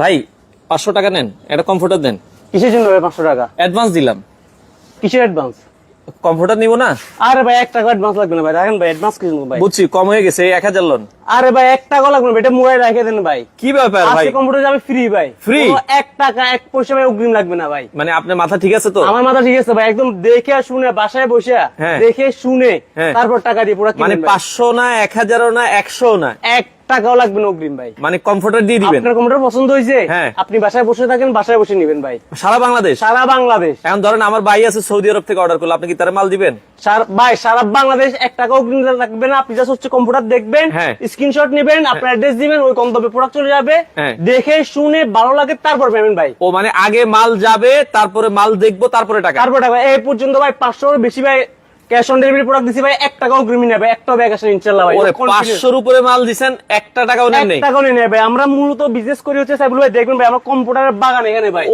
ভাই পাঁচশো টাকা নেন একটা কমফোর্টার দেন। কিসের জন্য ভাই পাঁচশো টাকা? অ্যাডভান্স দিলাম। কিসের অ্যাডভান্স কমফোর্টার নিব না? আরে ভাই এক টাকা অ্যাডভান্স লাগবে না ভাই। রাখেন ভাই অ্যাডভান্স কিছু ভাই? বুঝছি কম হয়ে গেছে এক হাজার লোন। আরে ভাই এক টাকা লাগবে না এটা মোবাইল রেখে দেন ভাই। কি ব্যাপার ভাই? কম্পিউটার যাবে ফ্রি ভাই? কোনো এক টাকা এক পয়সা ভাই অগ্রিম লাগবে না ভাই। মানে আপনার মাথা ঠিক আছে তো? আমার মাথা ঠিক আছে ভাই একদম দেখে শুনে বাসায় বসে হ্যাঁ। দেখে শুনে হ্যাঁ। তারপর টাকা দিয়ে পুরো মানে পাঁচশো না এক হাজারও না একশো না? এক টাকাও লাগবে না অগ্রিম ভাই। মানে কমফোর্টার দিয়ে দিবেন? আপনার কম্পিউটার পছন্দ হয়েছে? হ্যাঁ। আপনি বাসায় বসে থাকেন বাসায় বসে নেবেন ভাই। সারা বাংলাদেশ? সারা বাংলাদেশ। এখন ধরেন আমার ভাই আছে সৌদি আরব থেকে অর্ডার করল আপনি কি তার মাল দিবেন? ভাই সারা বাংলাদেশ এক টাকা অগ্রিম লাগবে না। আপনি জাস্ট হচ্ছে কম্পিউটার দেখবেন হ্যাঁ। স্ক্রিনশট নেবেন আপনার অ্যাড্রেস দিবেন ওই গন্তব্যে প্রোডাক্ট চলে যাবে। হ্যাঁ। দেখে শুনে ভালো লাগে তারপর পেমেন্ট ভাই। ও মানে আগে মাল যাবে তারপরে মাল দেখব তারপরে টাকা। তারপর টাকা। এই পর্যন্ত ভাই পাঁচশোর বেশি ভাই ক্যাশ অন ডেলিভারি প্রোডাক্ট দিছি ভাই এক টাকা অগ্রিম নেবে ভাই ওরে উপরে মাল টাকাও নেন টাকাও নেই ভাই আমরা মূলত বিজনেস করি হচ্ছে সাইবুল ভাই দেখবেন ভাই আমরা কম্পিউটারের বাগান এখানে ভাই।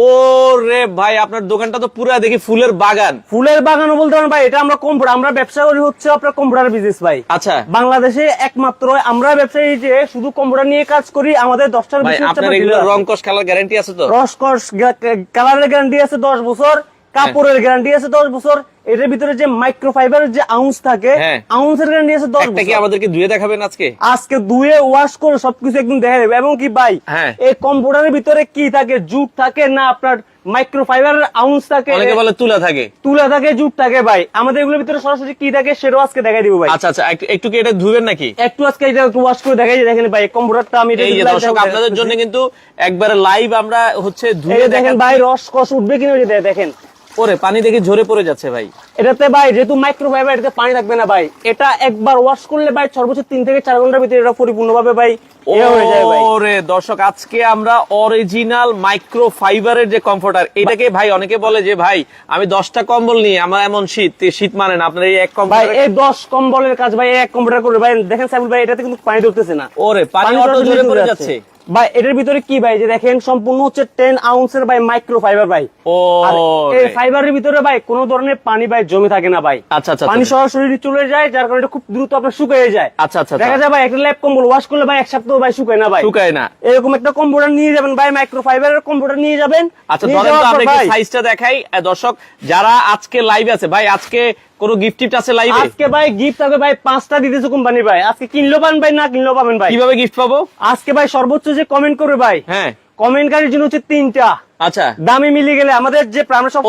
রে ভাই আপনার দোকানটা তো পুরা দেখি ফুলের বাগান। ফুলের বাগানও বলতে পারেন ভাই এটা আমরা কম্পিউটার আমরা ব্যবসা করি হচ্ছে আপনার কম্পিউটার বিজনেস ভাই। আচ্ছা। বাংলাদেশে একমাত্র আমরা ব্যবসায়ী যে শুধু কম্পিউটার নিয়ে কাজ করি আমাদের দশটার ভাই বেশি হচ্ছে আপনার রং। কস খেলার গ্যারান্টি আছে তো? রসকস কালারের গ্যারান্টি আছে দশ বছর কাপড়ের গ্যারান্টি আছে দশ বছর এটার ভিতরে যে মাইক্রো ফাইবারের যে আউন্স থাকে হ্যাঁ। আউন্সের গ্যারান্টি আছে দশ একটা কি আমাদেরকে ধুয়ে দেখাবেন আজকে? আজকে ধুয়ে ওয়াশ করে সবকিছু একদম দেখা যাবে এবং কি ভাই হ্যাঁ। এই কম্পিউটারের ভিতরে কি থাকে? জুট থাকে না আপনার মাইক্রো আউন্স থাকে? অনেকে বলে তুলা থাকে। তুলা থাকে জুট থাকে ভাই। আমাদের এগুলোর ভিতরে সরাসরি কি থাকে সেটাও আজকে দেখাই দিব ভাই। আচ্ছা আচ্ছা একটু- কি এটা ধুবেন নাকি? একটু আজকে এটা একটু ওয়াশ করে দেখাই দেখেন ভাই কম্পিউটারটা আমি এই যে দর্শক আপনাদের জন্য কিন্তু একবারে লাইভ আমরা হচ্ছে ধুয়ে দেখেন ভাই রস কস উঠবে কিনা দেখেন। ওরে পানি দেখে ঝরে পড়ে যাচ্ছে ভাই। এটাতে ভাই যেহেতু মাইক্রো ফাইবার এটাতে পানি থাকবে না ভাই। এটা একবার ওয়াশ করলে ভাই সর্বোচ্চ তিন থেকে চার ঘণ্টার ভিতরে এটা পরিপূর্ণভাবে ভাই ওরে দর্শক আজকে আমরা অরিজিনাল মাইক্রো ফাইবারের যে কমফোর্টার এটাকে ভাই অনেকে বলে যে ভাই আমি দশটা কম্বল নিয়ে আমার এমন শীত শীত মানে না। আপনার এই এক ভাই কম্বল এই দশ কম্বলের কাজ ভাই এক কম্পিউটার করে ভাই দেখেন সাইবুল ভাই এটাতে কিন্তু পানি ধরতেছে না। ওরে পানি পানি অটো ঝরে পড়ে যাচ্ছে। ভাই এটার ভিতরে কি ভাই? যে দেখেন সম্পূর্ণ হচ্ছে টেন আউন্সের ভাই মাইক্রো ফাইবার ভাই। ও এই ফাইবারের ভিতরে ভাই কোন ধরনের পানি ভাই জমে থাকে না ভাই। আচ্ছা আচ্ছা পানি আচ্ছা। সরাসরি চলে যায় যার কারণে খুব দ্রুত আপনার শুকিয়ে যায়। আচ্ছা আচ্ছা দেখা যায় ভাই একটা ল্যাপ কম্বল ওয়াশ করলে ভাই এক সপ্তাহ ভাই শুকায় না ভাই। শুকায় না। এরকম একটা কম্পিউটার নিয়ে যাবেন ভাই মাইক্রো ফাইবারের কম্পিউটার নিয়ে যাবেন। আচ্ছা ধরেন তো আমরা একটু সাইজটা দেখাই। দর্শক যারা আজকে লাইভে আছে ভাই আজকে কোনো গিফট টিফট আছে লাইভে আজকে ভাই গিফট থাকবে ভাই পাঁচটা দিতেছে কোম্পানি ভাই। আজকে কিনলেও পাবেন ভাই না কিনলেও পাবেন ভাই? কীভাবে গিফট পাবো? আজকে ভাই সর্বোচ্চ যে কমেন্ট করবে ভাই হ্যাঁ। কমেন্টকারীর জন্য হচ্ছে তিনটা। আচ্ছা। দামে মিলে গেলে আমাদের যে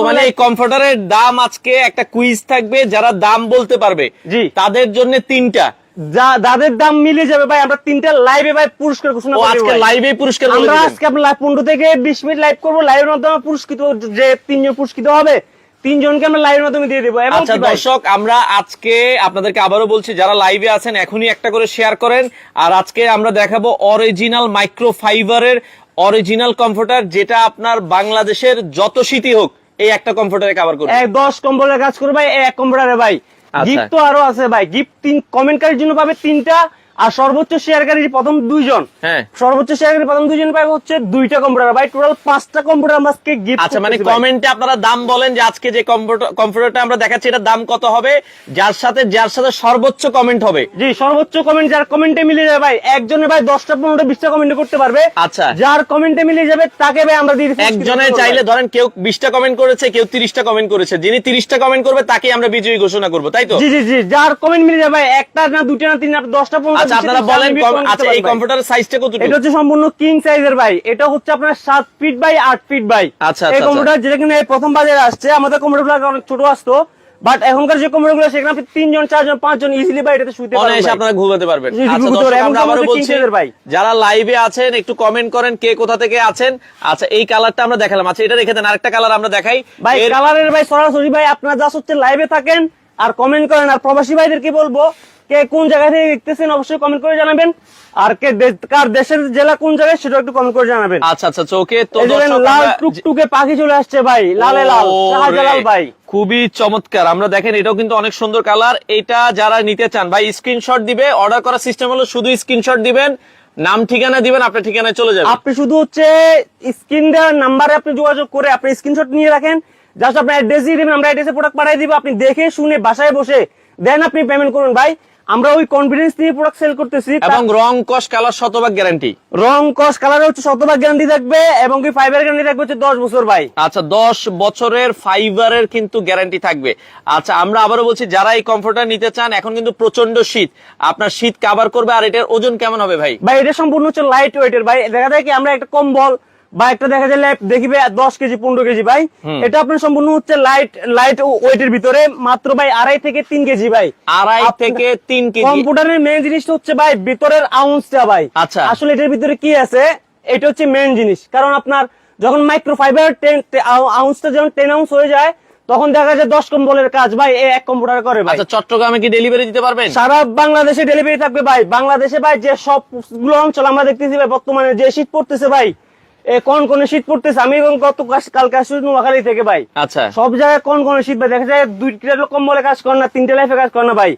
মানে এই কমফোর্টারের দাম আজকে একটা কুইজ থাকবে যারা দাম বলতে পারবে। জি। তাদের জন্য তিনটা। যাদের দাম মিলে যাবে ভাই আমরা তিনটা লাইভে ভাই পুরস্কার ঘোষণা আজকে লাইভে পুরস্কার আমরা আজকে আপনার লাইভ পনেরো থেকে বিশ মিনিট লাইভ করব। লাইভের মাধ্যমে পুরস্কৃত যে তিনজন পুরস্কৃত হবে তিনজনকে আমরা লাইভের মাধ্যমে দিয়ে দেবো। আচ্ছা দর্শক আমরা আজকে আপনাদেরকে আবারও বলছি যারা লাইভে আছেন এখনই একটা করে শেয়ার করেন। আর আজকে আমরা দেখাবো অরিজিনাল মাইক্রো ফাইবারের অরিজিনাল কমফোর্টার যেটা আপনার বাংলাদেশের যত শীতই হোক এই একটা কমফোর্টারে কভার করবে। এক দশ কম্বলের কাজ করবে ভাই এক কম্পিউটারে ভাই। আচ্ছা। গিফট তো আরও আছে ভাই। গিফট তিন কমেন্টকারীর জন্য পাবে তিনটা আর সর্বোচ্চ শেয়ারকারী প্রথম দুইজন। হ্যাঁ। সর্বোচ্চ শেয়ারকারী প্রথম দুইজন পাবে হচ্ছে দুইটা কম্পিউটার ভাই টোটাল পাঁচটা কম্পিউটার আমরা আজকে গিফট আচ্ছা মানে কমেন্টে আপনারা দাম বলেন যে আজকে যে কম্পিউটারটা আমরা দেখাচ্ছি এটার দাম কত হবে? যার সাথে যার সাথে সর্বোচ্চ কমেন্ট হবে। জি সর্বোচ্চ কমেন্ট যার কমেন্টে মিলে যাবে ভাই একজনে ভাই দশটা পনেরোটা বিশটা কমেন্ট করতে পারবে। আচ্ছা। যার কমেন্টে মিলে যাবে তাকে ভাই আমরা দিয়ে একজনের চাইলে ধরেন কেউ বিশটা কমেন্ট করেছে কেউ তিরিশটা কমেন্ট করেছে। যিনি তিরিশটা কমেন্ট করবে তাকে আমরা বিজয়ী ঘোষণা করব তাই তো? জি জি জি যার কমেন্ট মিলে যাবে ভাই, একটা না দুইটা না তিনটা দশটা পনেরোটা আচ্ছা আপনারা বলেন আচ্ছা এই। কম্পিউটারের সাইজটা কতটুকু? এটা হচ্ছে সম্পূর্ণ কিং সাইজের ভাই। এটা হচ্ছে আপনার সাত ফিট বাই আট ফিট বাই আচ্ছা, এই আচ্ছা, কম্পিউটার যেটা কিনা এই প্রথম বাজারে আসছে আমাদের কম্পিউটার অনেক ছোট আসতো বাট এখনকার যে কম্পিউটারগুলো সেখানে আপনি তিনজন চারজন পাঁচজন ইজিলি এটাতে শুতে অনায়াসে ভাই। আপনারা ঘুমাতে পারবেন। আচ্ছা আমরা বলছি ভাই। যারা লাইভে আছেন একটু কমেন্ট করেন কে কোথা থেকে আছেন। আচ্ছা এই কালারটা আমরা দেখালাম। আচ্ছা এটা রেখে দেন আরেকটা কালার আমরা দেখাই। ভাই এর- কালারের ভাই সরাসরি ভাই আপনারা জাস্ট হচ্ছে লাইভে থাকেন আর কমেন্ট করেন আর প্রবাসী ভাইদেরকে বলব? কে কোন জায়গা থেকে দেখতেছেন অবশ্যই কমেন্ট করে জানাবেন। আর কে কার দেশের জেলা কোন জায়গায় সেটা একটু কমেন্ট করে জানাবেন। আচ্ছা আচ্ছা চোখে তো দেখেন, দর্শক লাল টুকটুকে পাখি চলে আসছে ভাই লালে লাল শাহজালাল ভাই। খুবই চমৎকার। আমরা দেখেন এটাও কিন্তু অনেক সুন্দর কালার। এটা যারা নিতে চান ভাই স্ক্রিনশট দিবে অর্ডার করার সিস্টেম হলো শুধু স্ক্রিনশট দিবেন নাম ঠিকানা দিবেন আপনার ঠিকানায় চলে যাবে। আপনি শুধু হচ্ছে স্ক্রিন দেওয়ার নাম্বারে আপনি যোগাযোগ করে আপনি স্ক্রিনশট নিয়ে রাখেন জাস্ট আপনি অ্যাড্রেস দিয়ে দিবেন আমরা অ্যাড্রেসে প্রোডাক্ট পাঠিয়ে দিব আপনি দেখে শুনে বাসায় বসে দেন আপনি পেমেন্ট করুন। ভাই আমরা ওই কনফিডেন্স নিয়ে প্রোডাক্ট সেল করতেছি এবং রং কস কালার শতভাগ গ্যারান্টি রং কস কালার হচ্ছে শতভাগ গ্যারান্টি থাকবে এবং কি ফাইবার গ্যারান্টি থাকবে হচ্ছে দশ বছর ভাই। আচ্ছা দশ বছরের ফাইবারের কিন্তু গ্যারান্টি থাকবে। আচ্ছা আমরা আবারও বলছি যারা এই কমফোর্টার নিতে চান এখন কিন্তু প্রচণ্ড শীত। আপনার শীত কাভার করবে আর এটার ওজন কেমন হবে ভাই? ভাই এটা সম্পূর্ণ হচ্ছে লাইট ওয়েটের ভাই। দেখা যায় কি আমরা একটা কম্বল বা একটা দেখা যায় ল্যাপ দেখিবে দশ কেজি পনেরো কেজি ভাই। এটা আপনার সম্পূর্ণ হচ্ছে লাইট লাইট ওয়েটের ভিতরে। মাত্র ভাই আড়াই থেকে তিন কেজি ভাই। আড়াই থেকে তিন কেজি। কম্পিউটারের মেন জিনিসটা হচ্ছে ভাই ভিতরের আউন্সটা ভাই। আচ্ছা। আসলে এটার ভিতরে কি আছে? এটা হচ্ছে মেন জিনিস। কারণ আপনার যখন মাইক্রোফাইবার আউন্সটা যখন টেন আউন্স হয়ে যায় তখন দেখা যায় দশ কম্বলের কাজ ভাই এক কম্পিউটার করে ভাই। আচ্ছা চট্টগ্রামে কি ডেলিভারি দিতে পারবেন? সারা বাংলাদেশে ডেলিভারি থাকবে ভাই। বাংলাদেশে ভাই যে সবগুলো অঞ্চল আমরা দেখতেছি ভাই বর্তমানে যে শীত পড়তেছে ভাই কোন কোন শীত পড়তেছে? আমি এবং গত কালকে আসছি নোয়াখালী থেকে ভাই। আচ্ছা। সব জায়গায় কোন কোন শীত ভাই? দেখা যায় দুইটা কম্বলে কাজ করে না তিনটে লাইফে কাজ করে না ভাই।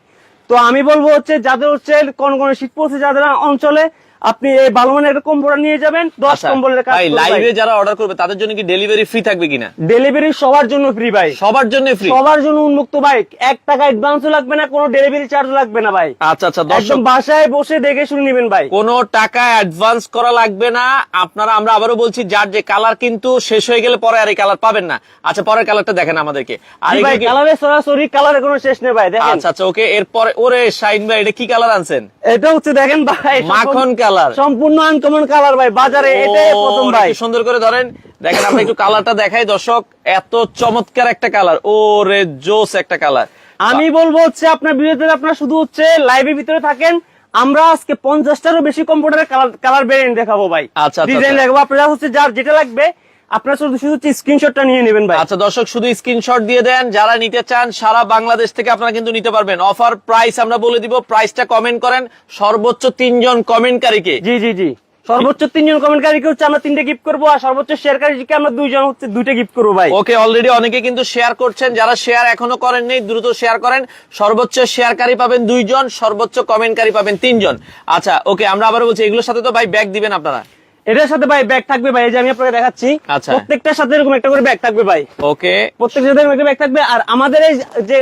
তো আমি বলব হচ্ছে যাদের হচ্ছে কোন কোন শীত পড়ছে যাদের অঞ্চলে আপনি এই ভালো মানের একটা কম্বল নিয়ে যাবেন দশ আচ্ছা কম্বলের কাজ ভাই লাইভে যারা অর্ডার করবে তাদের জন্য কি ডেলিভারি ফ্রি থাকবে কিনা? ডেলিভারি সবার জন্য ফ্রি ভাই। সবার জন্য ফ্রি সবার জন্য উন্মুক্ত ভাই। এক টাকা অ্যাডভান্সও লাগবে না কোনো ডেলিভারি চার্জ লাগবে না ভাই। আচ্ছা আচ্ছা একদম বাসায় বসে দেখে শুনে নেবেন ভাই। কোনো টাকা অ্যাডভান্স করা লাগবে না। আপনারা আমরা আবারও বলছি যার যে কালার কিন্তু শেষ হয়ে গেলে পরে আর এই কালার পাবেন না। আচ্ছা পরের কালারটা দেখেন আমাদেরকে। আর ভাই কালারে সরাসরি কালারে কোনো শেষ নেই ভাই দেখেন। আচ্ছা আচ্ছা ওকে এরপরে ওরে শাইন ভাই এটা কি কালার আনছেন? এটা হচ্ছে দেখেন ভাই মাখন কালার সম্পূর্ণ আনকমন কালার ভাই বাজারে এটাই প্রথম ভাই। সুন্দর করে ধরেন দেখেন আমরা একটু কালারটা দেখাই দর্শক এত চমৎকার একটা কালার ও রে জোস একটা কালার আমি বলব হচ্ছে আপনার বিরুদ্ধে আপনার শুধু হচ্ছে লাইভের ভিতরে থাকেন। আমরা আজকে পঞ্চাশটারও বেশি কম্পিউটারের কালার কালার ভেরিয়েন্ট দেখাবো ভাই। আচ্ছা, আচ্ছা, ডিজাইন আচ্ছা। দেখাবো। আপনারা হচ্ছে যার যেটা লাগবে আপনারা শুধু শুধু স্ক্রিনশটটা নিয়ে নেবেন ভাই। আচ্ছা দর্শক শুধু স্ক্রিনশট দিয়ে দেন। যারা নিতে চান সারা বাংলাদেশ থেকে আপনারা কিন্তু নিতে পারবেন। অফার প্রাইস আমরা বলে দিব প্রাইসটা কমেন্ট করেন। সর্বোচ্চ তিনজন কমেন্টকারীকে জি জি জি। সর্বোচ্চ তিনজন কমেন্টকারীকে হচ্ছে আমরা তিনটে গিফট করব আর সর্বোচ্চ শেয়ারকারীকে আমরা দুইজন হচ্ছে দুইটা গিফট করব ভাই। ওকে অলরেডি অনেকে কিন্তু শেয়ার করছেন। যারা শেয়ার এখনও করেন নেই দ্রুত শেয়ার করেন। সর্বোচ্চ শেয়ারকারী পাবেন দুইজন সর্বোচ্চ কমেন্টকারী পাবেন তিনজন। আচ্ছা ওকে আমরা আবার বলছি এগুলোর সাথে তো ভাই ব্যাগ দিবেন আপনারা। এটার সাথে ভাই ব্যাগ থাকবে ভাই এই যে আমি আপনাকে দেখাচ্ছি। আচ্ছা। প্রত্যেকটার সাথে এরকম একটা করে ব্যাগ থাকবে ভাই। ওকে। প্রত্যেকটার সাথে এরকম একটা ব্যাগ থাকবে। আর আমাদের এই যে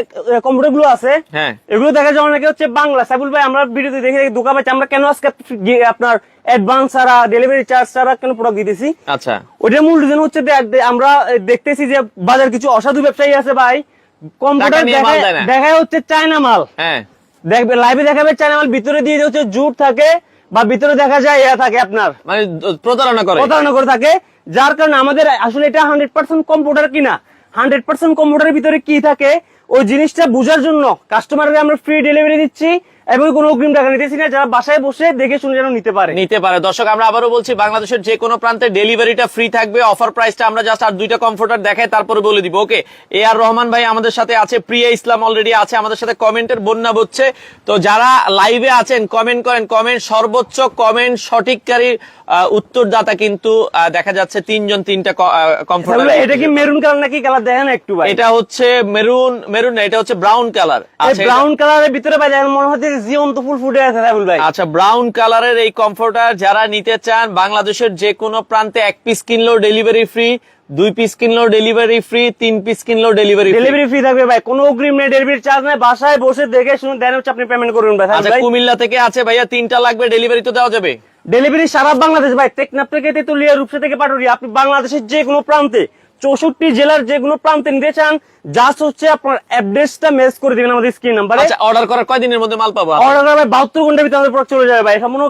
কম্পিউটারগুলো আছে হ্যাঁ। এগুলো দেখা যায় অনেকে হচ্ছে বাংলা। সাইবুল ভাই আমরা ভিডিওতে দেখে দেখে ধোকা পাচ্ছি আমরা কেন আজকে আপনার অ্যাডভান্স ছাড়া ডেলিভারি চার্জ ছাড়া কেন প্রোডাক্ট দিতেছি? আচ্ছা। ওইটার মূল রিজন হচ্ছে আমরা দেখতেছি যে বাজার কিছু অসাধু ব্যবসায়ী আছে ভাই। কম্পিউটার। দেখায় হচ্ছে চায়না মাল। হ্যাঁ। দেখবে লাইভে দেখাবে চায়না মাল ভিতরে দিয়ে হচ্ছে জুট থাকে বা ভিতরে দেখা যায় ইয়া থাকে আপনার। মানে প্রতারণা করে। প্রতারণা করে থাকে যার কারণে আমাদের আসলে এটা হান্ড্রেড পার্সেন্ট কম্পিউটার কিনা। হান্ড্রেড পার্সেন্ট কম্পিউটারের ভিতরে কি থাকে? ওই জিনিসটা বোঝার জন্য কাস্টমারকে আমরা ফ্রি ডেলিভারি দিচ্ছি। এবং কোনো অগ্রিম টাকা নিতেছি না যারা বাসায় বসে দেখে শুনে যেন নিতে পারে। নিতে পারে। দর্শক আমরা আবারও বলছি বাংলাদেশের যে কোনো প্রান্তে ডেলিভারিটা ফ্রি থাকবে। অফার প্রাইসটা আমরা জাস্ট আর দুইটা কমফোর্টার দেখাই তারপরে বলে দিব। ওকে এ আর রহমান ভাই আমাদের সাথে আছে প্রিয়া ইসলাম অলরেডি আছে আমাদের সাথে কমেন্টের বন্যা হচ্ছে তো যারা লাইভে আছেন কমেন্ট করেন কমেন্ট সর্বোচ্চ কমেন্ট সঠিককারী উত্তরদাতা কিন্তু দেখা যাচ্ছে তিনজন তিনটা কমফোর্টার এটা কি মেরুন কালার নাকি কালার দেখেন একটু ভাই? এটা হচ্ছে মেরুন মেরুন না এটা হচ্ছে ব্রাউন কালার ব্রাউন কালারের ভিতরে ভাই মনে হচ্ছে জীবন্ত ফুল ফুটে আছে সাইবুল ভাই। আচ্ছা ব্রাউন কালারের এই কমফোর্টার যারা নিতে চান বাংলাদেশের যে কোনো প্রান্তে এক পিস কিনলেও ডেলিভারি ফ্রি দুই পিস কিনলেও ডেলিভারি ফ্রি তিন পিস কিনলেও ডেলিভারি ডেলিভারি ফ্রি থাকবে ভাই কোনো অগ্রিম নেই ডেলিভারি চার্জ নাই বাসায় বসে দেখে শুনে দেন হচ্ছে আপনি পেমেন্ট করবেন ভাই। আচ্ছা কুমিল্লা থেকে আছে ভাইয়া তিনটা লাগবে ডেলিভারি তো দেওয়া যাবে। ডেলিভারি সারা বাংলাদেশ ভাই টেকনাফ থেকে তেতুলিয়া রূপসা থেকে পাটুরিয়া আপনি বাংলাদেশের যে কোনো প্রান্তে চৌষট্টি জেলার যেগুলো প্রান্তে নিতে চান জাস্ট হচ্ছে আপনার অ্যাড্রেসটা মেস করে দিবেন আমাদের স্ক্রিন নাম্বারে আচ্ছা অর্ডার করার কয়দিনের মধ্যে মাল পাবো? অর্ডার করবে বাহাত্তর ঘণ্টার ভিতরে আমাদের প্রোডাক্ট চলে যাবে ভাই। সম্পূর্ণ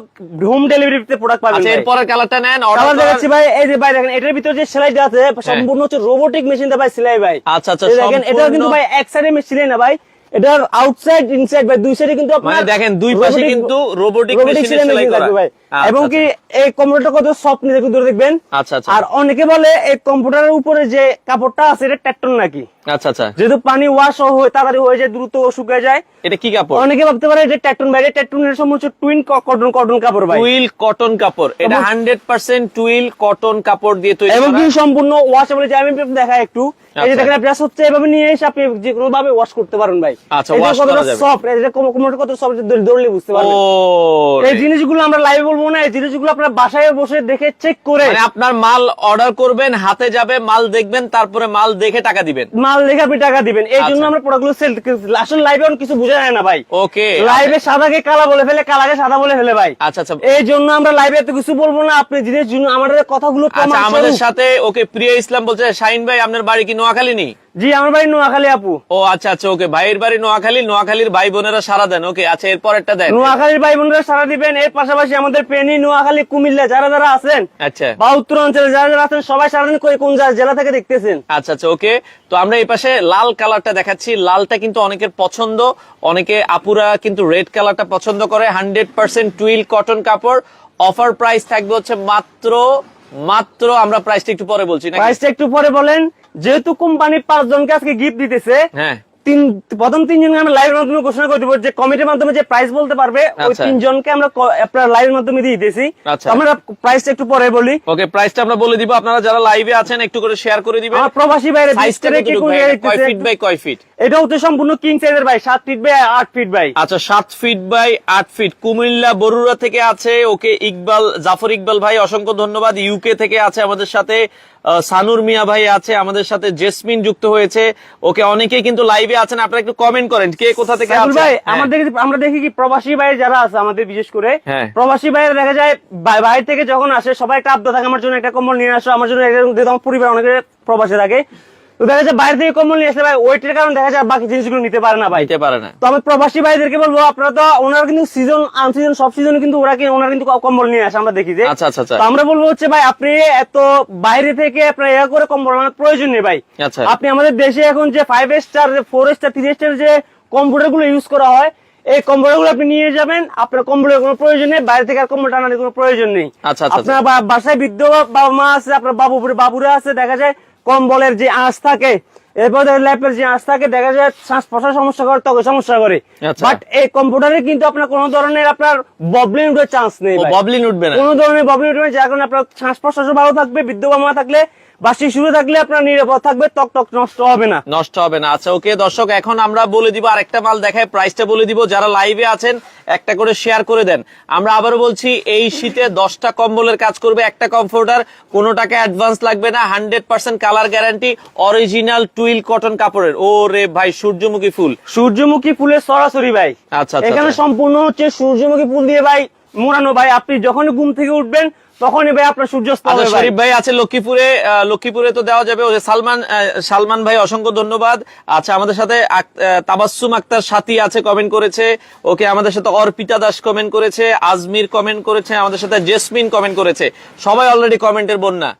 হোম ডেলিভারিতে প্রোডাক্ট পাবেন আচ্ছা। এরপরের কালারটা নেন কালার অর্ডার দেখাচ্ছি ভাই এই যে ভাই দেখেন এটার ভিতরে যে সেলাইটা আছে সম্পূর্ণ হচ্ছে রোবোটিক মেশিন দিয়ে ভাই সেলাই ভাই। আচ্ছা, আচ্ছা, দেখেন এটা কিন্তু ভাই এক সাইডে মেশিন না ভাই। এটার আউটসাইড ইনসাইড ভাই দুই সাইডে কিন্তু আপনার মানে দেখেন, দুই পাশে কিন্তু রোবটিক robotic সেলাই করা। ভাই। আচ্ছা, এবং কি এই কম্পিউটারটা কত সফট নিতে দূরে দেখবেন। আচ্ছা আচ্ছা। আর অনেকে বলে এই কম্পিউটারের উপরে যে কাপড়টা আছে এটা ট্যাটন নাকি? আচ্ছা আচ্ছা। যেহেতু পানি ওয়াশ হয়ে তাড়াতাড়ি হয়ে যায় দ্রুত শুকিয়ে যায়। এটা কি কাপড়? অনেকে ভাবতে পারে ট্যাটন ভাই হচ্ছে টুইন কটন কটন কাপড় ভাই টুইল কটন কাপড়। এটা এবং- হান্ড্রেড পার্সেন্ট টুইল কটন কাপড় দিয়ে তৈরি এবং। কি সম্পূর্ণ ওয়াশেবল যে আমি আপনাকে দেখাই একটু এই যে আচ্ছা। দেখেন আপনি হচ্ছে এভাবে নিয়ে এসে আপনি যে কোনো ভাবে ওয়াশ করতে পারেন ভাই। আচ্ছা, কতটা করা যাবে। সফট এটা কত সফট ধরলে বুঝতে পারবেন। এই জিনিসগুলো আমরা লাইভে বলব না এই জিনিসগুলো আপনার বাসায় বসে দেখে চেক করে। মানে আপনার মাল অর্ডার করবেন হাতে যাবে মাল দেখবেন তারপরে মাল দেখে টাকা দিবেন। মাল লেখা আপনি টাকা দিবেন। এই জন্য আচ্ছা। আমরা প্রোডাক্টগুলো সেল আসলে লাইভে অনেক কিছু বোঝা যায় না ভাই। ওকে লাইভে সাদাকে কালা বলে ফেলে কালাকে সাদা বলে ফেলে ভাই। আচ্ছা আচ্ছা। এই জন্য আমরা লাইভে এত কিছু বলব না। আপনি জিনিস জন্য আমাদের কথাগুলো আচ্ছা আমাদের সাথে ওকে প্রিয় ইসলাম বলছে শাহিন ভাই আপনার বাড়ি কি নোয়াখালী নেই জি আমার বাড়ি নোয়াখালী আপু। ও আচ্ছা আচ্ছা ওকে ভাইয়ের বাড়ি নোয়াখালী নোয়াখালীর ভাই বোনেরা সারা দেন ওকে আচ্ছা এরপর একটা দেন। নোয়াখালীর ভাই বোনরা সারা দিবেন এর পাশাপাশি আমাদের পেনি নোয়াখালী কুমিল্লা যারা যারা আছেন আচ্ছা। বা উত্তর অঞ্চলে যারা যারা আছেন সবাই সারা দিন কই- কোন জেলা থেকে দেখতেছেন? আচ্ছা আচ্ছা ওকে তো আমরা এই পাশে লাল কালারটা দেখাচ্ছি। লালটা কিন্তু অনেকের পছন্দ অনেকে আপুরা কিন্তু রেড কালারটা পছন্দ করে। হান্ড্রেড পার্সেন্ট টুইল কটন কাপড়। অফার প্রাইস থাকবে হচ্ছে মাত্র মাত্র আমরা প্রাইসটা একটু পরে বলছি না প্রাইসটা একটু পরে বলেন যেহেতু কোম্পানি পাঁচ জনকে আজকে গিফট দিতেছে হ্যাঁ। তিন প্রথম তিনজনকে আমরা লাইভের মাধ্যমে ঘোষণা করে দিব যে কমিটির মাধ্যমে যে প্রাইস বলতে পারবে ওই আচ্ছা। তিনজনকে আমরা আপনার লাইভের মাধ্যমে দিয়ে দিতেছি। আচ্ছা। আমরা প্রাইসটা একটু পরে বলি। ওকে প্রাইসটা আমরা বলে দিব। আপনারা যারা লাইভে আছেন একটু করে শেয়ার করে দিবেন। আমার প্রবাসী বাইরে সাইজটা কতটুকু? ভাই? এটা কয় ফিট বাই কয় ফিট এটা হচ্ছে সম্পূর্ণ কিং সাইজের ভাই ফিট বাই ফিট ভাই। আচ্ছা সাত ফিট বাই আট ফিট কুমিল্লা বরুড়া থেকে আছে। ওকে ইকবাল জাফর ইকবাল ভাই অসংখ্য ধন্যবাদ। ইউকে থেকে আছে আমাদের সাথে। সানুর মিয়া ভাই আছে আমাদের সাথে জেসমিন যুক্ত হয়েছে ওকে অনেকেই কিন্তু লাইভে আছেন আপনারা একটু কমেন্ট করেন কে কোথা থেকে আছেন ভাই হ্যাঁ। আমাদের আমরা দেখি কি প্রবাসী ভাই যারা আছে আমাদের বিশেষ করে হ্যাঁ। প্রবাসী ভাই দেখা যায় বাইরে থেকে যখন আসে সবাই একটা আবদা থাকে আমার জন্য একটা কম্বল নিয়ে আসো আমার জন্য আমার পরিবার অনেকে প্রবাসে থাকে তো দেখা যায় বাইরে থেকে কম্বল নিয়ে আসলে ভাই ওয়েটের কারণে দেখা যায় বাকি জিনিসগুলো নিতে পারে না ভাই। নিতে পারে না। তো আমি প্রবাসী ভাইদেরকে বলব আপনারা তো ওনারা কিন্তু সিজন আনসিজন সব সিজনে কিন্তু ওরা কি ওনারা কিন্তু কম্বল নিয়ে আসে আমরা দেখি যে। আচ্ছা, আচ্ছা, আচ্ছা। তো আমরা বলব হচ্ছে ভাই আপনি এত বাইরে থেকে আপনার ইয়া করে কম্বল আনার প্রয়োজন নেই ভাই। আচ্ছা। আপনি আমাদের দেশে এখন যে five star four star three star যে কম্পিউটারগুলো ইউজ করা হয় এই কম্পিউটারগুলো আপনি নিয়ে যাবেন আপনার কম্পিউটার কোনো প্রয়োজন নেই বাইরে থেকে আর কম্পিউটার আনার কোনো প্রয়োজন নেই। আপনার বাসায় বৃদ্ধ বাবা মা আছে আপনার বাবু বাবুরা আছে দেখা যায় কম্বলের যে আঁচ থাকে এরপর ল্যাপের যে আঁচ থাকে দেখা যায় শ্বাস প্রশ্বাস সমস্যা করে তবে সমস্যা করে। আচ্ছা। বাট এই কম্পিউটারে কিন্তু আপনার কোনো ধরনের আপনার ববলিন উঠার চান্স নেই ববলিন উঠবে না। কোনো ধরনের ববলিন উঠবে না, যার কারণে আপনার শ্বাস প্রশ্বাসও ভালো থাকবে বৃদ্ধ থাকলে বা শুরু থাকলে আপনার নিরাপদ থাকবে ত্বক টক নষ্ট হবে না। নষ্ট হবে না। আচ্ছা ওকে দর্শক এখন আমরা বলে দিব আরেকটা মাল দেখায় প্রাইসটা বলে দিব। যারা লাইভে আছেন একটা করে শেয়ার করে দেন। আমরা আবারও বলছি এই শীতে দশটা কম্বলের কাজ করবে একটা কমফোর্টার কোনো টাকা অ্যাডভান্স লাগবে না hundred percent colour guarantee original twill cotton কাপড়ের। ও রে ভাই সূর্যমুখী ফুল। সূর্যমুখী ফুলের সরাসরি ভাই। আচ্ছা, আচ্ছা, এখানে আচ্ছা। সম্পূর্ণ হচ্ছে সূর্যমুখী ফুল দিয়ে ভাই মোড়ানো। ভাই আপনি যখনই ঘুম থেকে উঠবেন তখনই ভাই আপনার সূর্যাস্ত হবে শরীফ ভাই আছে লক্ষ্মীপুরে লক্ষ্মীপুরে তো দেওয়া যাবে। ওই সালমান সালমান ভাই অসংখ্য ধন্যবাদ। আচ্ছা আমাদের সাথে তাবাসসুম আক্তার সাথী আছে কমেন্ট করেছে। ওকে আমাদের সাথে অর্পিতা দাস কমেন্ট করেছে আজমির কমেন্ট করেছে আমাদের সাথে জেসমিন কমেন্ট করেছে। সবাই অলরেডি কমেন্টের বন্যা।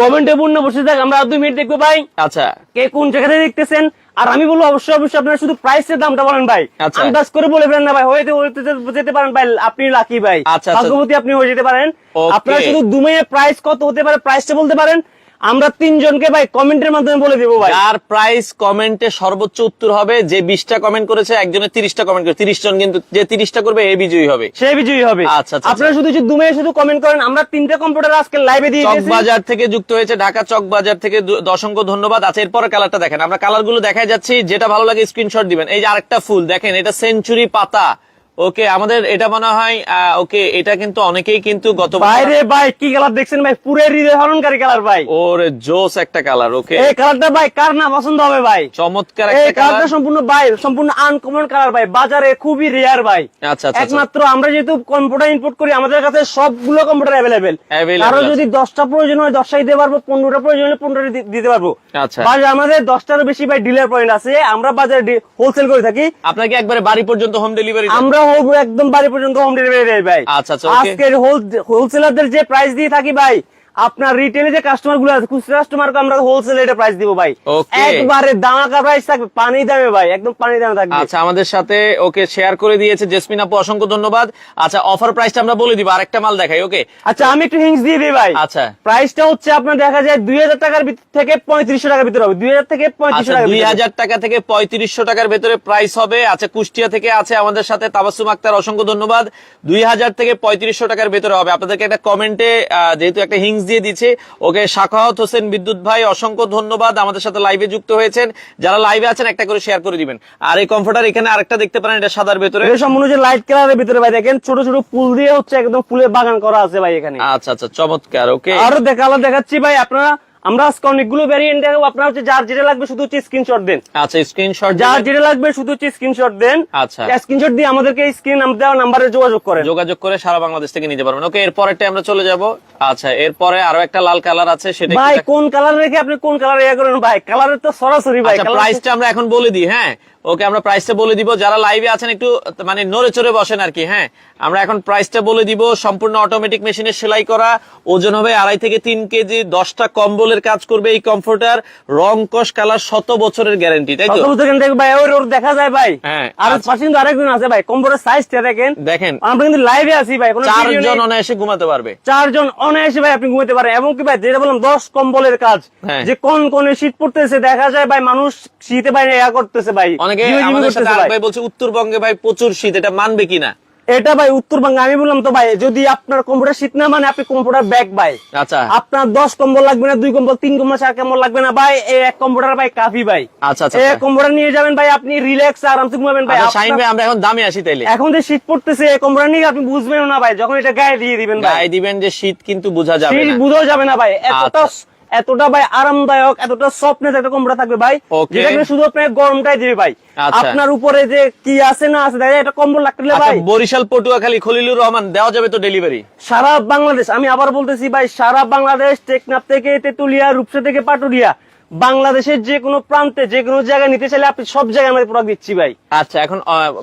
কমেন্টে পূর্ণ বসে থাক আমরা দুই মিনিট দেখব ভাই। আচ্ছা। কে কোন জায়গাতে দেখতেছেন? আর আমি বলব অবশ্যই অবশ্যই আপনার শুধু প্রাইসের দামটা বলেন ভাই। আচ্ছা। আন্দাজ করে বলে ফেলেন না ভাই হয়তো হয়তো যেতে পারেন ভাই আপনি লাকি ভাই। আচ্ছা, আচ্ছা। ভাগ্যবতী আপনি হয়ে যেতে পারেন। আপনার শুধু দুমেয়ে প্রাইস কত হতে পারে প্রাইসটা বলতে পারেন। আমরা তিনজনকে ভাই কমেন্টের মাধ্যমে বলে দেবো ভাই। আর প্রাইস কমেন্টে সর্বোচ্চ উত্তর হবে যে বিশটা কমেন্ট করেছে একজনের তিরিশটা কমেন্ট করে তিরিশ জন কিন্তু যে তিরিশটা করবে এ বিজয়ী হবে। সে বিজয়ী হবে। আচ্ছা, আচ্ছা, আপনারা শুধু শুধু দুমেয়ে শুধু কমেন্ট করেন আমরা তিনটা কম্পিউটার আজকে লাইভে দিয়ে দিয়েছি চকবাজার থেকে যুক্ত হয়েছে ঢাকা চকবাজার থেকে দু- অসংখ্য ধন্যবাদ। আচ্ছা এরপরে কালারটা দেখেন। আমরা কালারগুলো দেখাই যাচ্ছি যেটা ভালো লাগে স্ক্রিনশট দিবেন। এই যে আরেকটা ফুল দেখেন এটা সেঞ্চুরি পাতা। ওকে আমাদের এটা মনে হয় ওকে এটা কিন্তু অনেকেই কিন্তু গত বাইরে ভাই কি কালার দেখছেন ভাই? পুরো হৃদয় হরণকারী কালার ভাই। ওরে জোস একটা কালার ওকে। এই কালারটা ভাই কার না পছন্দ হবে ভাই? চমৎকার এই একটা কালারটা কালার সম্পূর্ণ ভাই সম্পূর্ণ আনকমন কালার ভাই বাজারে খুবই রেয়ার ভাই। আচ্ছা আচ্ছা আচ্ছা। একমাত্র আমরা যেহেতু কম্পিউটার ইনপুট করি আমাদের কাছে সবগুলো কম্পিউটার Available কারও যদি দশটা প্রয়োজন হয় দশটা দিতে পারব পনেরোটা প্রয়োজন হলে পনেরোটা দি- দিতে পারব। আচ্ছা। বাট আমাদের দশটারও বেশি ভাই ডিলার পয়েন্ট আছে। আমরা বাজারে হোলসেল করে থাকি। আপনাকে একবারে বাড়ি পর্যন্ত হোম ডেলিভারি আমরা হব একদম বাড়ি পর্যন্ত হোম ডেলিভারি ভাই। আচ্ছা, আচ্ছা, আজকের হোলসেলারদের যে প্রাইস দিয়ে থাকি ভাই আপনার রিটেলে যে কাস্টমারগুলো আছে খুচরা কাস্টমারকে আমরা হোলসেল রেটে প্রাইস দিব ভাই. একবারে দামাকা প্রাইস থাকবে পানি দামে ভাই একদম পানি দামে থাকবে। আচ্ছা আমাদের সাথে ওকে শেয়ার করে দিয়েছে জেসমিন আপু অসংখ্য ধন্যবাদ। আচ্ছা অফার প্রাইসটা আমরা বলে দিব আরেকটা মাল দেখাই ওকে আচ্ছা আমি একটু হিংস দিয়ে দিই ভাই। আচ্ছা। প্রাইসটা হচ্ছে আপনার দেখা যায় দুই হাজার টাকার ভিতর থেকে পঁয়ত্রিশশো টাকার ভিতরে হবে। দুই হাজার থেকে পঁয়ত্রিশশো আচ্ছা টাকার দুই হাজার টাকা থেকে পঁয়ত্রিশশো টাকার ভেতরে প্রাইস হবে। আচ্ছা কুষ্টিয়া থেকে আছে আমাদের সাথে তাবাসুম আক্তার অসংখ্য ধন্যবাদ। দুই হাজার থেকে পঁয়ত্রিশশো টাকার ভেতরে হবে। আপনাদেরকে একটা কমেন্টে যেহেতু একটা হিংস লিঙ্কস দিয়ে দিচ্ছি। ওকে শাখাওয়াত হোসেন বিদ্যুৎ ভাই অসংখ্য ধন্যবাদ। আমাদের সাথে লাইভে যুক্ত হয়েছেন। যারা লাইভে আছেন একটা করে শেয়ার করে দিবেন। আর এই কমফোর্টার এখানে আরেকটা দেখতে পারেন এটা সাদার ভেতরে। এটা সম্পূর্ণ যে লাইট কালারের ভিতরে ভাই দেখেন ছোট ছোট ফুল দিয়ে হচ্ছে একদম ফুলের বাগান করা আছে ভাই এখানে। আচ্ছা আচ্ছা চমৎকার ওকে আরও দেখাল দেখাচ্ছি ভাই আপনারা আমরা আজকে অনেকগুলো ভ্যারিয়েন্ট দেখাবো। আপনারা হচ্ছে যার যেটা লাগবে শুধু হচ্ছে স্ক্রিনশট দেন। আচ্ছা স্ক্রিনশট যার যেটা লাগবে শুধু হচ্ছে স্ক্রিনশট দেন। আচ্ছা। স্ক্রিনশট দিয়ে আমাদেরকে স্ক্রিন দেওয়া নাম্বারে যোগাযোগ করেন। যোগাযোগ করে সারা বাংলাদেশ থেকে নিতে পারবেন। ওকে এরপরেরটা আমরা চলে যাব। আচ্ছা এরপরে আরও একটা লাল কালার আছে সেটা ভাই কোন কালার রেখে আপনি কোন কালার ইয়ে করেন? ভাই কালারের তো সরাসরি ভাই আচ্ছা প্রাইসটা আমরা এখন বলে দিই হ্যাঁ? ওকে আমরা প্রাইসটা বলে দিব। যারা লাইভে আছেন একটু মানে নড়ে চড়ে বসেন আর কি হ্যাঁ? আমরা এখন প্রাইসটা বলে দিব। সম্পূর্ণ অটোমেটিক মেশিনে সেলাই করা। ওজন হবে আড়াই থেকে তিন কেজি দশটা কম্বলের কাজ করবে এই কমফোর্টার রং কস কালার শত বছরের গ্যারান্টি তাই তো? কত বছর ভাই ওর ওর দেখা যায় ভাই। হ্যাঁ, আর আচ্ছা। পাশে কিন্তু আরেকজন আছে ভাই কম্পিউটার সাইজটা দেখেন। দেখেন। আমরা কিন্তু লাইভে আছি ভাই কোনো চারজন। অনায়াসে ঘুমাতে পারবে। চারজন অনায়াসে ভাই আপনি ঘুমাতে পারেন এবং কি ভাই যেটা বললাম দশ কম্বলের কাজ। হ্যাঁ। যে কোন কোন শীত পড়তেছে দেখা যায় ভাই মানুষ শীতে ভাই ইয়া করতেছে ভাই। অনেকে আমাদের সাথে। ভাই বলছে উত্তরবঙ্গে ভাই প্রচুর শীত এটা মানবে কিনা? এটা ভাই উত্তরবঙ্গে আমি বললাম তো ভাই যদি আপনার কম্পিউটার শীত না মানে আপনি কম্পিউটার ব্যাগ ভাই। আচ্ছা। আপনার দশ কম্বল লাগবে না দুই কম্বল তিন কম্বল চার কম্বল লাগবে না ভাই এই এক কম্পিউটার ভাই কাফি ভাই। আচ্ছা আচ্ছা এই আচ্ছা। কম্পিউটার নিয়ে যাবেন ভাই আপনি রিল্যাক্স আরামসে ঘুমাবেন ভাই। আচ্ছা, শাহিন ভাই আমরা এখন দামে আসি তাইলে। এখন যে শীত পড়তেছে এই কম্পিউটার নিয়ে আপনি বুঝবেন না ভাই যখন এটা গায়ে দিয়ে দিবেন ভাই। দিবেন যে শীত কিন্তু বোঝা যাবে শীত না। বুঝাও যাবে না ভাই এতটা। এতটা ভাই আরামদায়ক এতটা সফটনেস একটা কম্পিউটার থাকবে ভাই। যেটা কিনা শুধু আপনার গরমটাই দিবে ভাই। আচ্ছা। আপনার উপরে যে কি আছে না আছে যায় এটা কম্বল লাগতে আচ্ছা ভাই। বরিশাল পটুয়াখালী খলিলুর রহমান দেওয়া যাবে তো ডেলিভারি সারা বাংলাদেশ আমি আবার বলতেছি ভাই সারা বাংলাদেশ টেকনাফ থেকে তেতুলিয়া রূপসা থেকে পাটুরিয়া বাংলাদেশের যে কোনো প্রান্তে যে কোনো জায়গায় নিতে চাইলে আপনি সব জায়গায় আমাদের প্রোডাক্ট দিচ্ছি ভাই। আচ্ছা এখন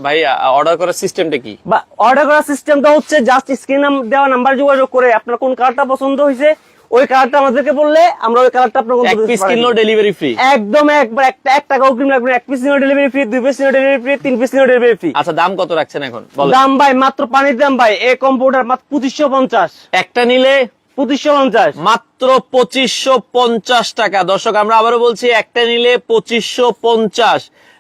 ভাই অর্ডার করার সিস্টেমটা কি? বা অর্ডার করার সিস্টেমটা হচ্ছে জাস্ট স্ক্রিন দেওয়া নাম্বার যোগাযোগ করে আপনার কোন কালারটা পছন্দ হয়েছে ওই কালারটা আমাদেরকে বললে আমরা ওই কালারটা আপনার এক পিস কিনলো ডেলিভারি ফ্রি একদম একবার একটা এক টাকা অগ্রিম লাগবে না। এক পিস নিও ডেলিভারি ফ্রি দুই পিস ডেলিভারি ফ্রি তিন পিস ডেলিভারি ফ্রি আচ্ছা দাম কত রাখছেন এখন? দাম ভাই মাত্র পানির দাম ভাই এই কম্পিউটার মাত্র পঁচিশশো পঞ্চাশ। একটা নিলে? পঁচিশশো পঞ্চাশ। মাত্র পঁচিশশো পঞ্চাশ টাকা। দর্শক আমরা আবারও বলছি একটা নিলে পঁচিশশো পঞ্চাশ।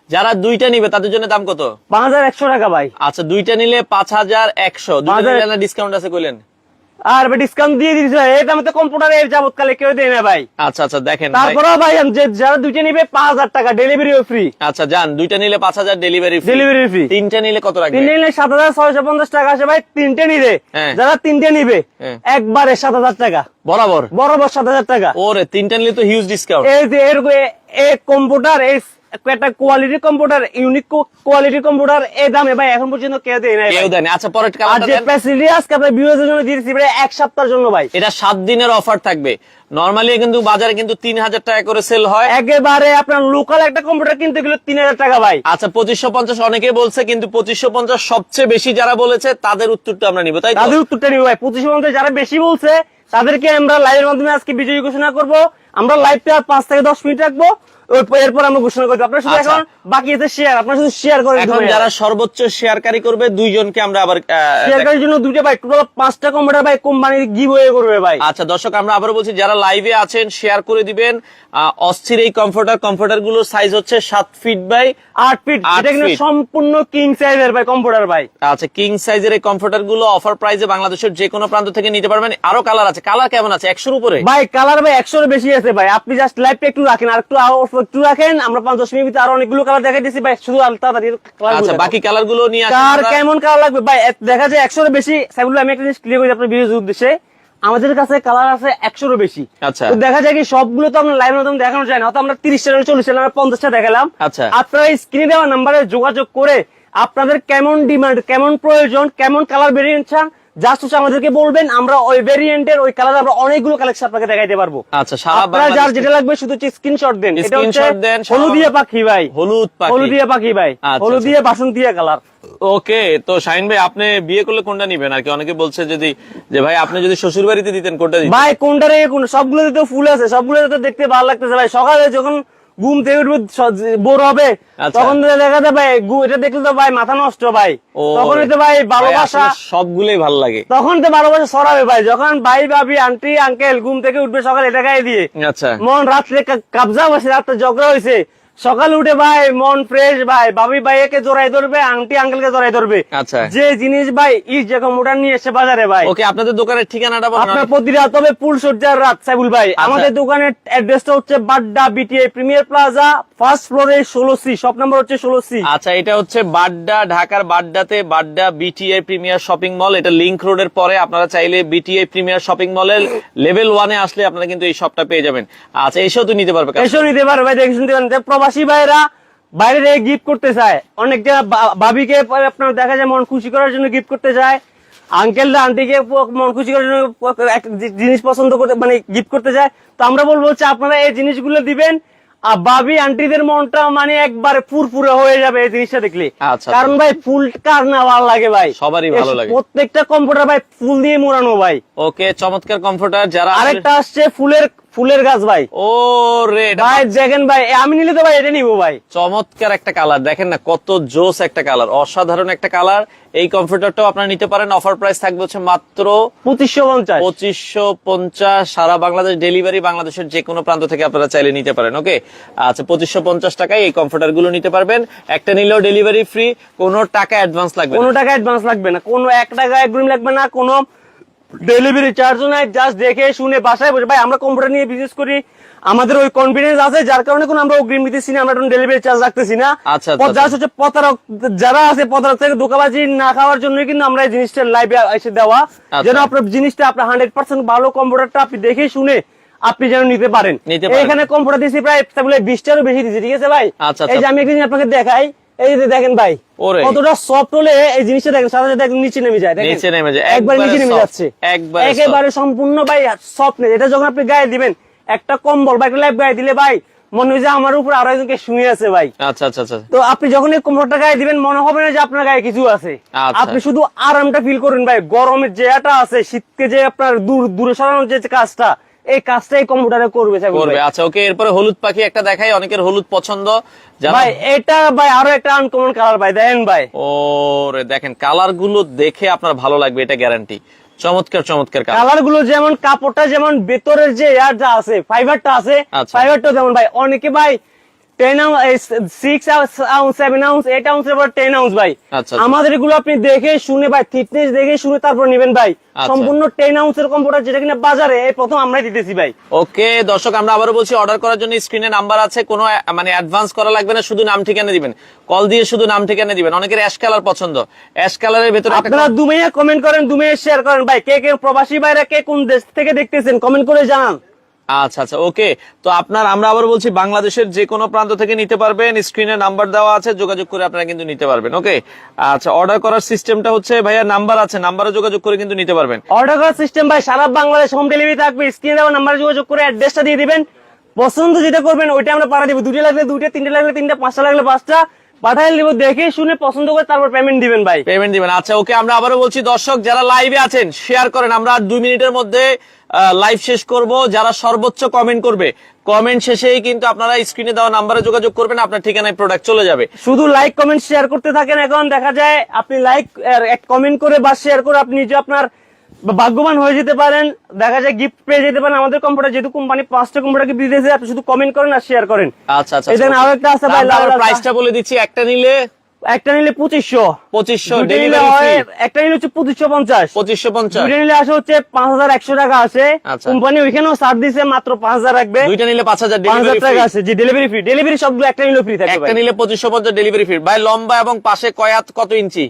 যারা দুইটা নিবে তাদের জন্য দাম কত? পাঁচ হাজার একশো টাকা ভাই। আচ্ছা দুইটা নিলে পাঁচ হাজার একশো। ডিসকাউন্ট আছে কইলেন? আর ডিসকাউন্ট দিয়ে দিয়েছি এটা আমাদের কম্পিউটার এর যাবৎকালে কেউ দেয় না ভাই। আচ্ছা আচ্ছা দেখেন ভাই। তারপরেও ভাই যে যারা দুইটা নিবে পাঁচ হাজার টাকা ডেলিভারিও ফ্রি আচ্ছা যান দুইটা নিলে পাঁচ হাজার ডেলিভারি ডেলিভারি ফ্রি তিনটা নিলে কত রাখবে তিনটে নিলে সাত হাজার ছয়শো পঞ্চাশ টাকা আসে ভাই তিনটে নিবে। হ্যাঁ। যারা তিনটে নিবে হ্যাঁ। একবারে সাত হাজার টাকা। বরাবর? বরাবর সাত হাজার টাকা। ওরে তিনটা নিলে তো হিউজ ডিসকাউন্ট এই যে এর এই কম্পিউটার এই একটা quality computer unique quality computer এই দামে ভাই এখন পর্যন্ত কেউ দেয় কেউ। দেয়নি আচ্ছা পরের কালারটা দেন। ফ্যাসিলিটি আজকে আপনার ভিউয়ারদের জন্য দিয়ে দিচ্ছি ভাই এক সপ্তাহের জন্য ভাই। এটা সাত দিনের অফার থাকবে। নর্মালি কিন্তু বাজারে কিন্তু তিন হাজার টাকা করে সেল হয়। একেবারে আপনার লোকাল একটা কম্পিউটার কিনতে গেলে তিন হাজার টাকা ভাই। আচ্ছা পঁচিশশো পঞ্চাশ অনেকে বলছে কিন্তু পঁচিশশো পঞ্চাশ সবচেয়ে বেশি যারা বলেছে তাদের উত্তরটা আমরা নিব তাই তো? তাদের উত্তরটা নিবে ভাই। পঁচিশ মধ্যে যারা বেশি বলছে তাদেরকে আমরা লাইভের মাধ্যমে আজকে বিজয়ী ঘোষণা করব। আমরা লাইভটা আর পাঁচ থেকে দশ মিনিট রাখব। এরপর আমরা ঘোষণা করব। আপনার শুধু আচ্ছা। এখন বাকি আছে শেয়ার আপনার শুধু শেয়ার করে এখন যারা সর্বোচ্চ শেয়ারকারী করবে দুইজনকে আমরা আবার আহ, শেয়ার করার জন্য দুইটা ভাই টোটাল পাঁচটা কম্পিউটার ভাই করবে ভাই। আচ্ছা দর্শক আমরা আবারও বলছি যারা লাইভে আছেন শেয়ার করে দিবেন। অস্থির এই কমফোর্টার কমফোর্টারগুলোর সাইজ হচ্ছে সাত ফিট বাই আট ফিট এটা কিন্তু সম্পূর্ণ কিং সাইজের ভাই কম্পিউটার ভাই। আচ্ছা কিং সাইজের এই কমফোর্টারগুলো অফার প্রাইসে বাংলাদেশের যে কোনো প্রান্ত থেকে নিতে পারবেন। আরও কালার আছে। কালার কেমন আছে? একশোর উপরে? ভাই কালার ভাই একশোর বেশি আছে ভাই। আপনি জাস্ট লাইভটা একটু রাখেন আর একটু একটু রাখেন আমরা পাঁচ দশ মিনিট ভিতরে আরও অনেকগুলো কালার দেখাই দিচ্ছি ভাই শুধু আচ্ছা বাকি কালারগুলো নিয়ে কার কেমন কালার লাগবে? ভাই দেখা যায় একশোর বেশি। সেগুলো আমি একটা জিনিস ক্লিয়ার করি আপনার ভিডিওর উদ্দেশ্যে। আমাদের কাছে কালার আছে একশোরও বেশি। আচ্ছা। দেখা যায় কি সবগুলো তো আমরা লাইভ মাধ্যমে দেখানো যায় না। আমরা তিরিশ টাকা চল্লিশ টাকা আমরা পঞ্চাশটা দেখালাম। আচ্ছা। আপনারা স্ক্রিনে দেওয়া নাম্বারে যোগাযোগ করে আপনাদের কেমন ডিমান্ড কেমন প্রয়োজন কেমন কালার ভেরিয়েন্ট চান জাস্ট হচ্ছে আমাদেরকে বলবেন আমরা ওই ভেরিয়েন্টের ওই কালার আমরা অনেকগুলো কালেকশন আপনাকে দেখাইতে পারব। আচ্ছা আপনারা যার যেটা লাগবে শুধু স্ক্রিনশট দেন। এটা হচ্ছে Screenshot দেন, হলুদিয়া পাখি ভাই। হলুদ পাখি। হলুদিয়া পাখি ভাই। আচ্ছা, হলুদিয়া বাসন্তিয়া কালার ওকে তো শাহিন ভাই আপনি বিয়ে করলে কোনটা নিবেন? আর কি অনেকে বলছে যদি যে ভাই আপনি যদি শ্বশুর বাড়িতে দিতেন কোনটা ভাই কোনটা রে কোন সবগুলোতে তো ফুল আছে সবগুলোতে তো দেখতে ভালো লাগতেছে ভাই। সকালে যখন ঘুম থেকে উঠবে বোর হবে। আচ্ছা। তখন দেখা যায় ভাই এটা দেখলে তো ভাই মাথা নষ্ট ভাই। তখন তো ভাই ভালোবাসা। সবগুলোই ভালো লাগে। তখন তো ভালোবাসা সরাবে ভাই। যখন ভাই ভাবি আন্টি আঙ্কেল ঘুম থেকে উঠবে সকালে এটা গায়ে দিয়ে আচ্ছা। মন রাত্রে কাবজা বসে রাত্রে ঝগড়া হয়েছে সকালে উঠে ভাই মন ফ্রেশ ভাই। ভাবি ভাইকে জোড়াই ধরবে আংটি আঙ্কেলকে জোড়াই ধরবে। আচ্ছা। যে জিনিস ভাই ইস যে কম্পিউটার নিয়ে এসে বাজারে ভাই। ওকে আপনাদের দোকানের ঠিকানাটা আপনার প্রতি রাত হবে ফুল সজ্জার রাত সাইবুল ভাই। আচ্ছা। আমাদের দোকানের অ্যাড্রেসটা হচ্ছে Badda BTI Premier Plaza first ফ্লোরে ষোলো সি শপ নাম্বার হচ্ছে ষোলো সি আচ্ছা এটা হচ্ছে বাড্ডা ঢাকার বাড্ডাতে Badda BTI Premier shopping mall এটা লিংক রোডের পরে আপনারা চাইলে বিটিআই প্রিমিয়ার শপিং মলের লেভেল ওয়ানে আসলে আপনারা কিন্তু এই শপটা পেয়ে যাবেন। আচ্ছা এসেও তো নিতে পারবে এসব নিতে পারবে ভাই দেখে শুনতে পারেন যে প্রবাসী ভাইরা বাইরে থেকে গিফট করতে চায়। অনেক ভাবিকে আপনার দেখা যায় মন খুশি করার জন্য গিফট করতে চায়। আঙ্কেল আন্টিকে মন খুশি করার জন্য জিনিস পছন্দ করতে মানে গিফট করতে চায়। তো আমরা বলব হচ্ছে আপনারা এই জিনিসগুলো দিবেন। আর ভাবি আন্টিদের মনটা মানে একবারে ফুরফুরে হয়ে যাবে এই জিনিসটা দেখলে। আচ্ছা, কারণ ভাই ফুল কার না ভালো লাগে ভাই? সবারই ভালো লাগে। প্রত্যেকটা কম্পিউটার ভাই ফুল দিয়ে মোড়ানো ভাই। ওকে চমৎকার কমফোর্টার যারা আরেকটা আসছে ফুলের ফুলের গাছ ভাই। ও রে ভাই দেখেন ভাই আমি নিলে তো ভাই এটা নিবো ভাই। চমৎকার একটা কালার দেখেন না কত জোস একটা কালার অসাধারণ একটা কালার। এই কমফোর্টারটাও আপনারা নিতে পারেন অফার প্রাইস থাকবে হচ্ছে মাত্র পঁচিশশো পঞ্চাশ। পঁচিশশো পঞ্চাশ। সারা বাংলাদেশ ডেলিভারি বাংলাদেশের যে কোনো প্রান্ত থেকে আপনারা চাইলে নিতে পারেন ওকে? আচ্ছা পঁচিশশো পঞ্চাশ টাকায় এই কম্পিউটারগুলো নিতে পারবেন। একটা নিলেও ডেলিভারি ফ্রি কোনো টাকা অ্যাডভান্স লাগবে কোনো টাকা অ্যাডভান্স লাগবে না কোনো এক টাকা একদম লাগবে না কোনো ডেলিভারি চার্জও নাই জাস্ট দেখে শুনে বাসায় বসে। ভাই আমরা কম্পিউটার নিয়ে বিজনেস করি। আমাদের ওই কনফিডেন্স আছে যার কারণে কোনো আমরা অগ্রিম দিতেছি না আমরা ডেলিভারি চার্জ রাখতেছি না। আচ্ছা, আচ্ছা, জাস্ট হচ্ছে প্রতারক যারা আছে প্রতারক থেকে ধোকাবাজি না খাওয়ার জন্য কিন্তু আমরা এই জিনিসটা লাইভে এসে দেওয়া। আচ্ছা। যেন আপনার জিনিসটা আপনার হান্ড্রেড পার্সেন্ট ভালো কম্পিউটারটা আপনি দেখে শুনে আপনি যেন নিতে পারেন। এখানে কম্পিউটার দিয়েছি প্রায় বিশটারও বেশি দিয়েছি ঠিক আছে ভাই? আচ্ছা, এই যে আচ্ছা। আমি একদিন আপনাকে দেখাই। এই যে দেখেন ভাই কতটা সফট হলে এই জিনিসটা দেখেন সাথে সাথে একদম নিচে নেমে যায় দেখেন। নিচে নেমে যায়, একবার নিচে নেমে যাচ্ছে। একবারে একেবারে সম্পূর্ণ ভাই সফট নেই এটা যখন আপনি গায়ে দিবেন একটা কম্বল বা একটা ল্যাপ গায়ে দিলে ভাই মনে হয় যে আমার উপর আরও একজনকে শুয়ে আছে ভাই। আচ্ছা আচ্ছা আচ্ছা তো আপনি যখন এই কম্বলটা গায়ে দিবেন মনে হবে না যে আপনার গায়ে কিছু আছে। আচ্ছা। আপনি শুধু আরামটা ফিল করুন ভাই গরমের যেটা আছে শীতকে যে আপনার দূর দূরে সরানোর যে কাজটা এই কাজটাই কম্পিউটারে করবে করবে। আচ্ছা ওকে এরপরে হলুদ পাখি একটা দেখাই অনেকের হলুদ পছন্দ। ভাই এটা ভাই আরও একটা আনকমন কালার ভাই দেখেন ভাই। ও রে দেখেন কালারগুলো দেখে আপনার ভালো লাগবে এটা গ্যারান্টি চমৎকার চমৎকার কালারগুলো যেমন কাপড়টা যেমন ভেতরের যে এয়ারটা আছে ফাইবারটা আছে আচ্ছা। ফাইবারটা যেমন ভাই। অনেকে ভাই ten six ounce seven ounce eight ounce এবার টেন আউন্স ভাই। আমাদের এগুলো আপনি দেখে শুনে ভাই থিকনেস দেখে শুনে তারপর নেবেন ভাই। সম্পূর্ণ টেন আউন্সের কম্পিউটার যেটা কিনা বাজারে এই প্রথম আমরাই দিতেছি ভাই। ওকে দর্শক আমরা আবারও বলছি অর্ডার করার জন্য স্ক্রিনে নাম্বার আছে কোনো মানে অ্যাডভান্স করা লাগবে না শুধু নাম ঠিকানা দিবেন। কল দিয়ে শুধু নাম ঠিকানা দিবেন। অনেকের অ্যাশ কালার পছন্দ। অ্যাশ কালারের ভেতরে আপনারা দুমেয়া কমেন্ট করেন দুমেয়া শেয়ার করেন। ভাই কে কে প্রবাসী ভাইরা কে কোন দেশ থেকে দেখতেছেন কমেন্ট করে জানান। আচ্ছা আচ্ছা ওকে। তো আপনার আমরা আবার বলছি বাংলাদেশের যে কোনো প্রান্ত থেকে নিতে পারবেন। স্ক্রিনে নাম্বার দেওয়া আছে যোগাযোগ করে আপনারা কিন্তু নিতে পারবেন ওকে? আচ্ছা অর্ডার করার সিস্টেমটা হচ্ছে ভাইয়া নাম্বার আছে নাম্বারে যোগাযোগ করে কিন্তু নিতে পারবেন। অর্ডার করার সিস্টেম ভাই সারা বাংলাদেশ হোম ডেলিভারি থাকবে। স্ক্রিনে দেওয়া নাম্বারে যোগাযোগ করে অ্যাড্রেসটা দিয়ে দিবেন। পছন্দ যেটা করবেন ওইটা আমরা পাঠা দিব। দুটো লাগলে দুটো তিনটে লাগলে তিনটা পাঁচটা লাগলে পাঁচটা। পাঠাই দিব দেখে শুনে পছন্দ করে তারপর পেমেন্ট দিবেন ভাই। পেমেন্ট দিবেন আচ্ছা ওকে আমরা আবারও বলছি দর্শক যারা লাইভে আছেন শেয়ার করেন। আমরা দুই মিনিটের মধ্যে লাইভ শেষ করব। যারা সর্বোচ্চ কমেন্ট করবে কমেন্ট শেষেই কিন্তু আপনারা স্ক্রিনে দেওয়া নাম্বারে যোগাযোগ করবেন আপনার ঠিকানায় প্রোডাক্ট চলে যাবে। শুধু লাইক কমেন্ট শেয়ার করতে থাকেন। এখন দেখা যায় আপনি লাইক কমেন্ট করে বা শেয়ার করে আপনি যে আপনার ভাগ্যবান হয়ে যেতে পারেন। দেখা যায় গিফট পেয়ে যেতে পারেন। আমাদের কম্পিউটার যেহেতু কোম্পানি পাঁচটা কম্পিউটার গিফট দিতেছে আপনি শুধু কমেন্ট করেন আর শেয়ার করেন। আচ্ছা আচ্ছা এই আরও একটা আছে ভাই, প্রাইসটা বলে দিচ্ছি একটা নিলে একটা নিলে পঁচিশশো। পঁচিশশো একটা নিলে হচ্ছে পঁচিশশো পঞ্চাশ। পঁচিশশো পঞ্চাশ। দুইটা নিলে আসে হচ্ছে পাঁচ হাজার একশো টাকা আছে। আচ্ছা। কোম্পানি ওইখানেও ছাড় দিছে মাত্র পাঁচ হাজার রাখবে। দুইটা নিলে পাঁচ হাজার পাঁচ হাজার টাকা আছে। যে ডেলিভারি ফ্রি ডেলিভারি সবগুলো একটা নিলে ফ্রি থাকে একটা নিলে পঁচিশশো পঞ্চাশ ডেলিভারি ফ্রি ভাই লম্বা এবং পাশে কয়াত কত ইঞ্চি?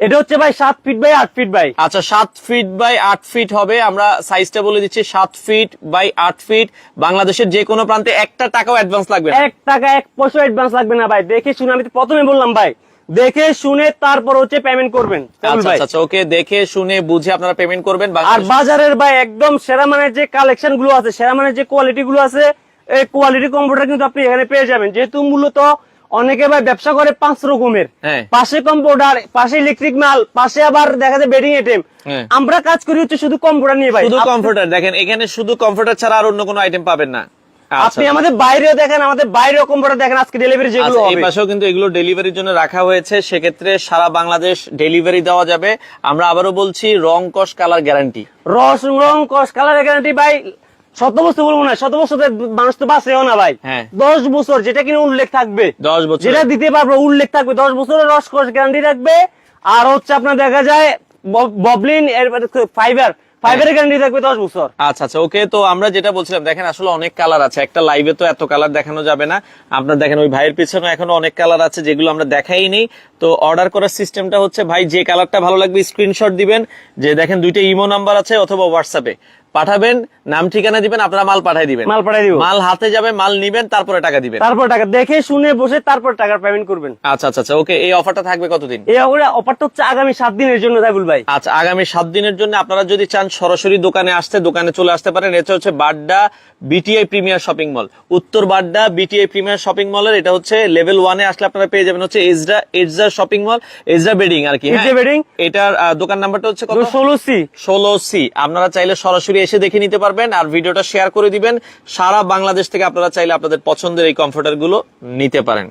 এটা হচ্ছে ভাই সাত ফিট বাই আট ফিট ভাই। আচ্ছা সাত ফিট বাই আট ফিট হবে। আমরা সাইজটা বলে দিচ্ছি সাত ফিট বাই আট ফিট বাংলাদেশের যে কোনো প্রান্তে একটা টাকাও অ্যাডভান্স লাগবে এক টাকা এক পয়সা অ্যাডভান্স লাগবে না ভাই। দেখে শুনে আমি প্রথমে বললাম ভাই। দেখে শুনে তারপর হচ্ছে পেমেন্ট করবেন। আচ্ছা আচ্ছা ওকে দেখে শুনে বুঝে আপনারা পেমেন্ট করবেন। আর বাজারের ভাই একদম সেরা মানের যে কালেকশনগুলো আছে সেরা মানের যে কোয়ালিটি গুলো আছে এই কোয়ালিটি কম্পিউটার কিন্তু আপনি এখানে পেয়ে যাবেন। যেহেতু মূলত অনেকে ভাই ব্যবসা করে পাঁচ রকমের। হ্যাঁ। পাশে কম্পিউটার পাশে ইলেকট্রিক মাল পাশে আবার দেখা যায় বেডিং আইটেম হ্যাঁ। আমরা কাজ করি হচ্ছে শুধু কম্পিউটার নিয়ে ভাই। শুধু কমফোর্টার দেখেন এখানে শুধু কম্পিউটার ছাড়া আর অন্য কোনো আইটেম পাবেন না। আচ্ছা। আপনি আমাদের বাইরেও দেখেন আমাদের বাইরেও কম্পিউটার দেখেন আজকে ডেলিভারি যেগুলো আচ্ছা, এই হবে। পাশেও কিন্তু এগুলো ডেলিভারির জন্য রাখা হয়েছে। সেক্ষেত্রে সারা বাংলাদেশ ডেলিভারি দেওয়া যাবে। আমরা আবারও বলছি রং কস কালার গ্যারান্টি রস রং কস কালার গ্যারান্টি ভাই। শত বছর বলব না শত বছর মানুষ তো বাঁচেও না ভাই। হ্যাঁ। দশ বছর যেটা কিনা উল্লেখ থাকবে। দশ বছর। যেটা দিতে পারব উল্লেখ থাকবে। দশ বছরের রস কোর্স গ্যারান্টি থাকবে। আর হচ্ছে আপনার দেখা যায় ববলিন এর ফাইবার ফাইবারের গ্যারান্টি থাকবে দশ বছর। আচ্ছা আচ্ছা ওকে তো আমরা যেটা বলছিলাম দেখেন আসলে অনেক কালার আছে। একটা লাইভে তো এত কালার দেখানো যাবে না। আপনার দেখেন ওই ভাইয়ের পিছনে এখনও অনেক কালার আছে যেগুলো আমরা দেখাই নেই তো অর্ডার করার সিস্টেমটা হচ্ছে ভাই যে কালারটা ভালো লাগবে স্ক্রিনশট দিবেন। যে দেখেন দুইটা ইমো নাম্বার আছে অথবা হোয়াটসঅ্যাপে পাঠাবেন নাম ঠিকানা দিবেন আপনারা মাল পাঠাই দিবেন। মাল পাঠাই দিব। মাল হাতে যাবে মাল নিবেন তারপরে টাকা দিবেন। তারপর টাকা দেখে শুনে বসে তারপর টাকার পেমেন্ট করবেন। আচ্ছা আচ্ছা আচ্ছা ওকে এই অফারটা থাকবে কতদিন? এই অফারটা হচ্ছে আগামী সাত দিনের জন্য তাইবুল ভাই আচ্ছা আগামী সাত দিনের জন্য আপনারা যদি চান সরাসরি দোকানে আসতে দোকানে চলে আসতে পারেন এটা হচ্ছে Badda BTI Premier shopping mall উত্তর বাড্ডা বিটিআই প্রিমিয়ার শপিং মলের এটা হচ্ছে লেভেল ওয়ানে আসলে আপনারা পেয়ে যাবেন হচ্ছে Ezra Ezra shopping mall Ezra bedding আর কি হ্যাঁ? Ezra bedding. এটার দোকান নাম্বারটা হচ্ছে কত? ষোলো সি। ষোলো সি আপনারা চাইলে সরাসরি এসে দেখে নিতে পারবেন আর ভিডিওটা শেয়ার করে দিবেন। সারা বাংলাদেশ থেকে আপনারা চাইলে আপনাদের পছন্দের এই কমফোর্টারগুলো নিতে পারেন।